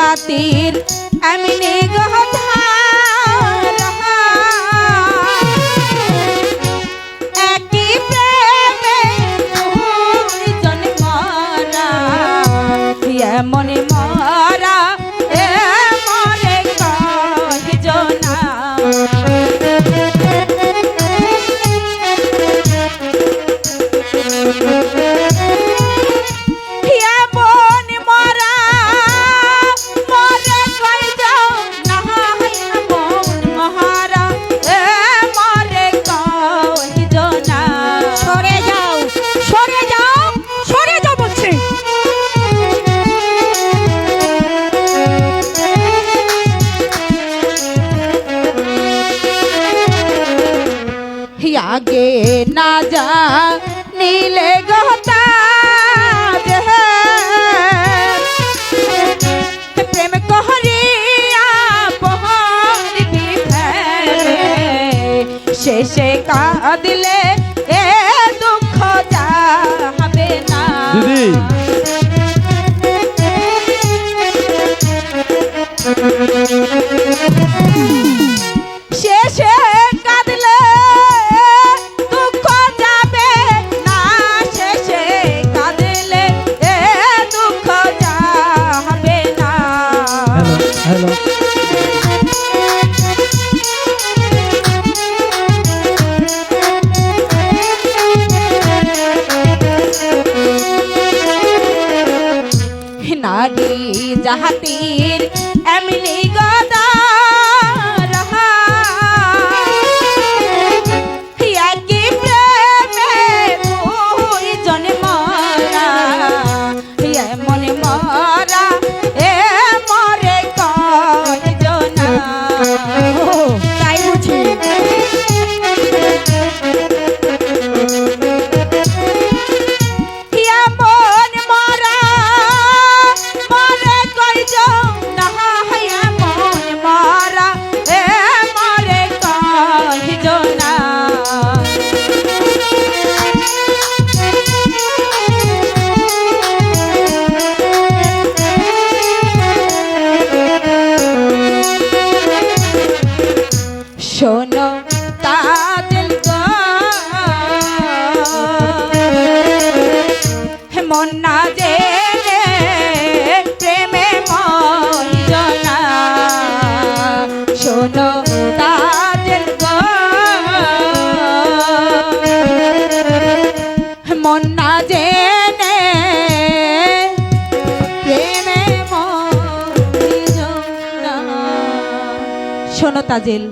জাহাতির এমনি গহধার আগে না যা নীলে গহতা প্রেম কহরিয়া শেষে কাঁদিলে এ দুঃখ যা হবে না। দিদি। জাহাতির শোনো তাজেল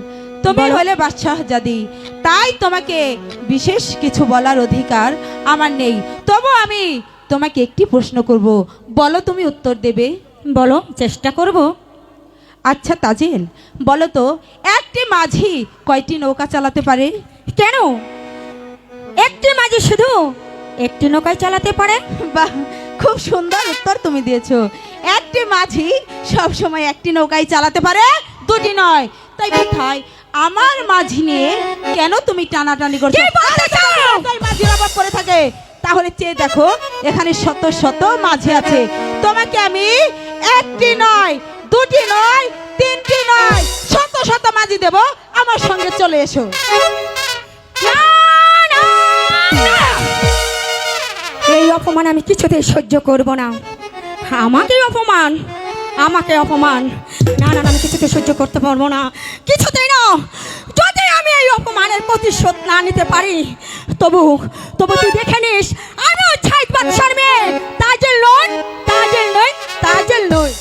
তুমি হলে বাদশাহ জাদি তাই তোমাকে বিশেষ কিছু বলার অধিকার আমার নেই। তবু আমি তোমাকে একটি প্রশ্ন করব বলো তুমি উত্তর দেবে? বলো চেষ্টা করব। আচ্ছা তাজেল বলো তো একটি মাঝি কয়টি নৌকা চালাতে পারে? কেন? একটি মাঝে শুধু? একটি নৌকায় চালাতে পারে? বাহ খুব সুন্দর উত্তর তুমি দিয়েছ। একটি মাঝি সব সময় একটি নৌকায় চালাতে পারে দুটি নয়। তাই কোথায়? আমার মাঝি নিয়ে কেন তুমি টানাটানি করছ? মাঝির অভাব করে থাকে। তাহলে চেয়ে দেখো এখানে শত শত মাঝি আছে। তোমাকে আমি একটি নয় দুটি নয় তিনটি নয় শত শত মাঝি দেব। আমার সঙ্গে চলে এসো। না, না। এই অপমান আমি কিছুতেই সহ্য করব না। আমাকে অপমান আমাকে অপমান। না না আমি কিছুতে সহ্য করতে পারব না। কিছুতেই না। যদি আমি এই অপমানের প্রতিশোধ না নিতে পারি, তবু তবু তুই দেখে নিস, আমি ছাইদ বাদশার মেয়ে তাজেল নই তাজেল নয় তাজেল নয়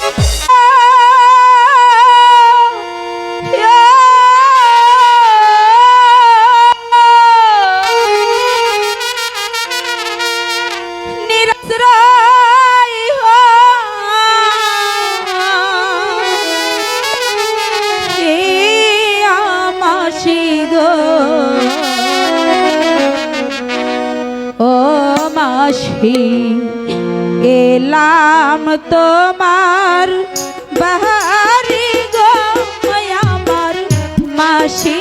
এলাম তোমার বাহারি গো আমার মাসি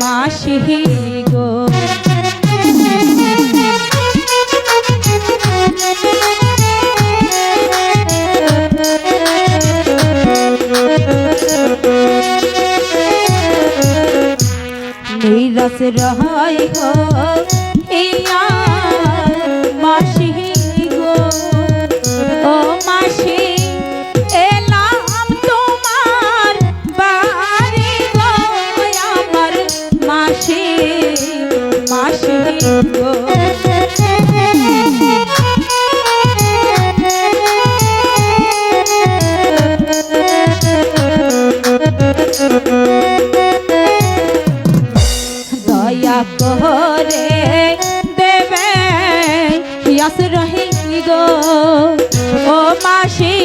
মাসি গো। নিরাশ রহাই গো দয়া করে দেবে ইয়াস রহি গো। ও মাসি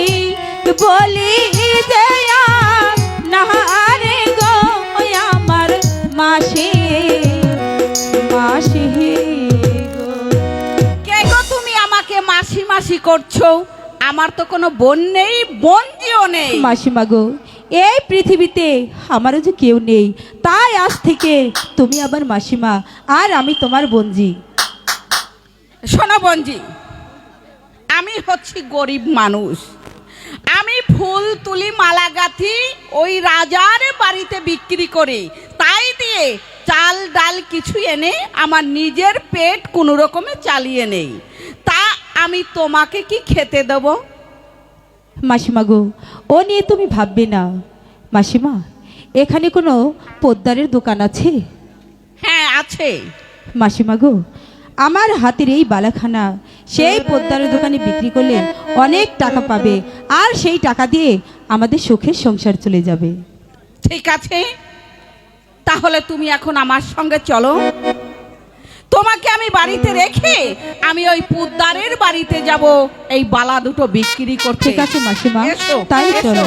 বলি যে নাহারে গো আমার মাসি। মাসি গো। কে গো তুমি আমাকে মাসি মাসি করছ? আমার তো কোনো বোন নেই বোন বোনজিও নেই। মাসিমা গো এই পৃথিবীতে আমারও যে কেউ নেই তাই আজ থেকে তুমি আমার মাসিমা আর আমি তোমার বঞ্জি শোনো বঞ্জি আমি হচ্ছি গরিব মানুষ। আমি ফুল তুলি মালা গাঁথি ওই রাজার বাড়িতে বিক্রি করি। তাই দিয়ে চাল ডাল কিছু এনে আমার নিজের পেট কোনো রকমে চালিয়ে নেই। তা আমি তোমাকে কি খেতে দেবো? মাসিমা গো ও নিয়ে তুমি ভাববে না। মাসিমা এখানে কোনো পোদ্দারের দোকান আছে? হ্যাঁ আছে। মাসিমা গো আমার হাতের এই বালাখানা সেই পোদ্দারের দোকানে বিক্রি করলে অনেক টাকা পাবে আর সেই টাকা দিয়ে আমাদের সুখের সংসার চলে যাবে। ঠিক আছে। তাহলে তুমি এখন আমার সঙ্গে চলো। তোমাকে আমি বাড়িতে রেখে আমি ওই পুদ্দারের বাড়িতে যাব। এই বালা দুটো বিক্রি করতে। ঠিক আছে মাসিমা। তাই চলো।